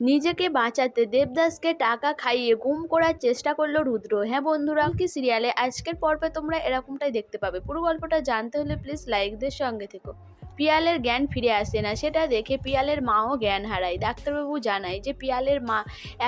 নিজেকে বাঁচাতে দেবদাসকে টাকা খাইয়ে গুম করার চেষ্টা করল রুদ্র। হ্যাঁ বন্ধুরা কি সিরিয়ালে আজকের পর্বে তোমরা এরকমটাই দেখতে পাবে। পুরো গল্পটা জানতে হলে প্লিজ লাইকদের সঙ্গে থেকো। পিয়ালের জ্ঞান ফিরে আসে না, সেটা দেখে পিয়ালের মাও জ্ঞান হারায়। ডাক্তারবাবু জানায় যে, পিয়ালের মা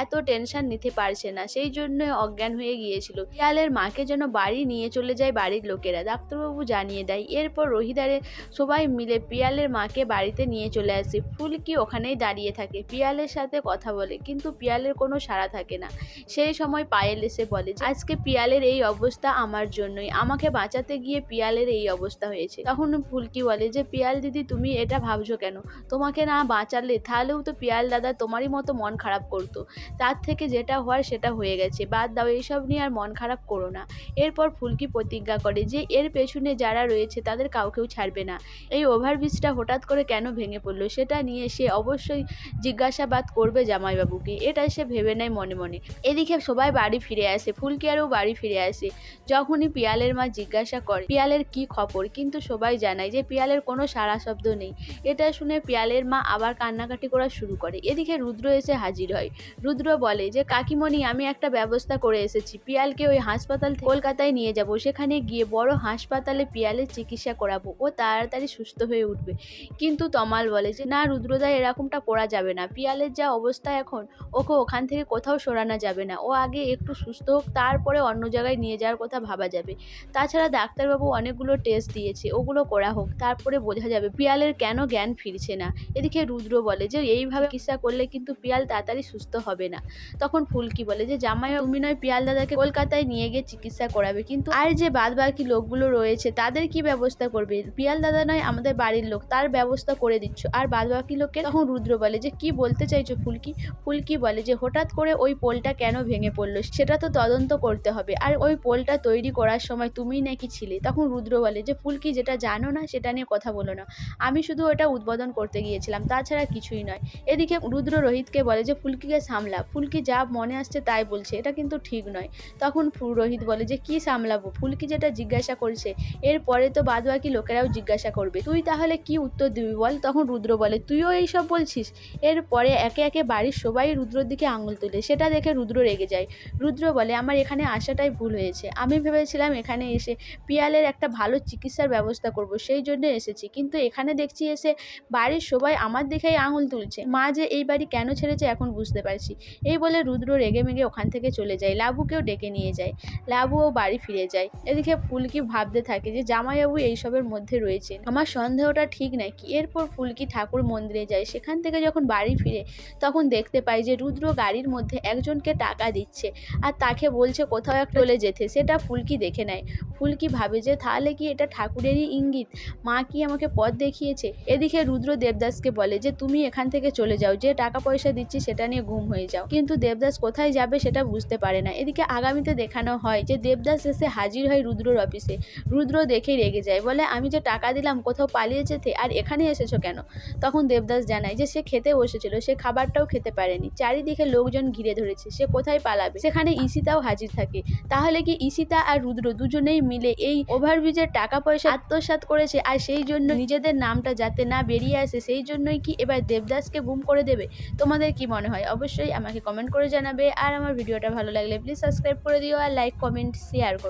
এত টেনশন নিতে পারছে না, সেই জন্য অজ্ঞান হয়ে গিয়েছিল। পিয়ালের মাকে যেন বাড়ি নিয়ে চলে যায় বাড়ির লোকেরা। ডাক্তারবাবু জানিয়ে দেয়, এরপর রহিদারে সবাই মিলে পিয়ালের মাকে বাড়িতে নিয়ে চলে আসে। ফুলকি ওখানেই দাঁড়িয়ে থাকে, পিয়ালের সাথে কথা বলে, কিন্তু পিয়ালের কোনো সাড়া থাকে না। সেই সময় পায়েল এসে বলে, আজকে পিয়ালের এই অবস্থা আমার জন্যই। আমাকে বাঁচাতে গিয়ে পিয়ালের এই অবস্থা হয়েছে। তখন ফুলকি বলে যে, পিয়াল দিদি, তুমি এটা ভাবছ কেন? তোমাকে না বাঁচালে তাহলেও তো পিয়াল দাদা তোমারই মতো মন খারাপ করতো। তার থেকে যেটা হওয়ার সেটা হয়ে গেছে। বাদ দাও, এইসব নিয়ে আর মন খারাপ করো না। এরপর ফুলকি প্রতিজ্ঞা করে যে, এর পেছনে যারা রয়েছে তাদের কাউকেও ছাড়বে না। এই ওভারব্রিজটা হঠাৎ করে কেন ভেঙে পড়ল সেটা নিয়ে সে অবশ্যই জিজ্ঞাসাবাদ করবে জামাইবাবুকে। এটা সে ভেবে নেয় মনে মনে। এদিকে সবাই বাড়ি ফিরে আসে, ফুলকি আরও বাড়ি ফিরে আসে। যখনই পিয়ালের মা জিজ্ঞাসা করে, পিয়ালের কি খবর? কিন্তু সবাই জানায় যে, পিয়ালের কোনো সাড়া শব্দ নেই। এটা শুনে পিয়ালের মা আবার কান্নাকাটি করা শুরু করে। এদিকে রুদ্র এসে হাজির হয়। রুদ্র বলে যে, কাকিমণি, আমি একটা ব্যবস্থা করে এসেছি। পিয়ালকে ওই হাসপাতাল কলকাতায় নিয়ে যাব। সেখানে গিয়ে বড় হাসপাতালে পিয়ালের চিকিৎসা করাবো। ও তাড়াতাড়ি সুস্থ হয়ে উঠবে। কিন্তু তমাল বলে যে, না রুদ্রদা, এরকমটা করা যাবে না। পিয়ালের যা অবস্থা এখন, ওকে ওখান থেকে কোথাও সরানো যাবে না। ও আগে একটু সুস্থ হোক, তারপরে অন্য জায়গায় নিয়ে যাওয়ার কথা ভাবা যাবে। তাছাড়া ডাক্তারবাবু অনেকগুলো টেস্ট দিয়েছে। ওগুলো করা হোক, তারপরে বোঝা যাবে পিয়ালের কেন জ্ঞান ফিরছে না? এদিকে রুদ্র বলে যে, এইভাবে চিকিৎসা করলে কিন্তু পিয়াল তাড়াতাড়ি সুস্থ হবে না। তখন ফুলকি বলে যে, জামাই, তুমি নয় পিয়াল দাদাকে কলকাতায় নিয়ে গিয়ে চিকিৎসা করাবে। কিন্তু আর যে বাদ বাকি লোকগুলো রয়েছে, তাদের কি ব্যবস্থা করবে? পিয়াল দাদা নয় আমাদের বাড়ির লোক, তার ব্যবস্থা করে দিচ্ছ। আর বাদ বাকি লোককে তখন রুদ্র বলে যে, কি বলতে চাইছো ফুলকি? ফুলকি বলে যে, হঠাৎ করে ওই পোলটা কেন ভেঙে পড়ল? সেটা তো তদন্ত করতে হবে। আর ওই পোলটা তৈরি করার সময় তুমি নাকি ছিলে? তখন রুদ্র বলে যে, ফুলকি যেটা জানো না, সেটা নিয়ে কথা বলো না। আমি শুধু ওটা উদ্বোধন করতে গিয়েছিলাম, তাছাড়া কিছুই নয়। এদিকে রুদ্র রোহিতকে বলে যে, ফুলকিকে সামলা, ফুলকি যা মনে আসছে তাই বলছে, এটা কিন্তু ঠিক নয়। তখন রোহিত বলে যে, কি সামলাবো? ফুলকি যেটা জিজ্ঞাসা করছে এরপরে তো বাদ বাকি লোকেরাও জিজ্ঞাসা করবে। তুই তাহলে কি উত্তর দিবি বল? তখন রুদ্র বলে, তুইও এইসব বলছিস? এরপরে একে একে বাড়ির সবাই রুদ্রর দিকে আঙুল তুলে, সেটা দেখে রুদ্র রেগে যায়। রুদ্র বলে, আমার এখানে আসাটাই ভুল হয়েছে। আমি ভেবেছিলাম এখানে এসে পিয়ালের একটা ভালো চিকিৎসার ব্যবস্থা করব, সেই জন্য এসেছি, কিন্তু এখানে দেখছি এসে বাড়ির সবাই আমার দেখেই আঙুল তুলছে। মা যে এই বাড়ি কেন ছেড়েছে এখন বুঝতে পারছি। এই বলে রুদ্র রেগে মেগে ওখান থেকে চলে যায়। লাবুকেও ডেকে নিয়ে যায়। লাবুও বাড়ি ফিরে যায়। এদিকে ফুলকি ভাবতে থাকে যে জামাইবাবু এইসবের মধ্যে রয়েছে আমার সন্দেহটা ঠিক নাকি? এরপর ফুলকি ঠাকুর মন্দিরে যায়। সেখান থেকে যখন বাড়ি ফিরে, তখন দেখতে পাই যে রুদ্র গাড়ির মধ্যে একজনকে টাকা দিচ্ছে। আর তাকে বলছে কোথাও এক চলে যেতে। সেটা ফুলকি দেখে নেয়। ফুলকি ভাবে যে তাহলে কি এটা ঠাকুরেরই ইঙ্গিত? মা কি আমাকে পথ দেখিয়েছে? এদিকে রুদ্র দেবদাসকে বলে যে, তুমি এখান থেকে চলে যাও। যে টাকা পয়সা দিচ্ছি সেটা নিয়ে গুম হয়ে যাও। কিন্তু দেবদাস কোথায় যাবে সেটা বুঝতে পারে না। এদিকে আগামীতে দেখানো হয় যে, দেবদাস এসে হাজির হয় রুদ্রর অফিসে। রুদ্র দেখেই রেগে যায়। বলে, আমি যে টাকা দিলাম, কোথাও পালিয়ে যেতে আর এখানে এসেছ কেন? তখন দেবদাস জানায় যে, সে খেতে বসেছিল। সে খাবারটাও খেতে পারেনি। চারিদিকে লোকজন ঘিরে ধরেছে। সে কোথায় পালাবে? সেখানে ঈশিতাও হাজির থাকে। তাহলে কি ঈশিতা আর রুদ্র দুজনেই মিলে এই ওভারব্রিজের টাকা পয়সা আত্মসাত করেছে আর সেই জন্য নিজেদের নামটা যাতে না বেরিয়ে আসে, সেই জন্যই কি এবার দেবদাসকে গুম করে দেবে? তোমাদের কি মনে হয়? অবশ্যই আমাকে কমেন্ট করে জানাবে। আর আমার ভিডিওটা ভালো লাগলে প্লিজ সাবস্ক্রাইব করে দিও আর লাইক কমেন্ট শেয়ার করো।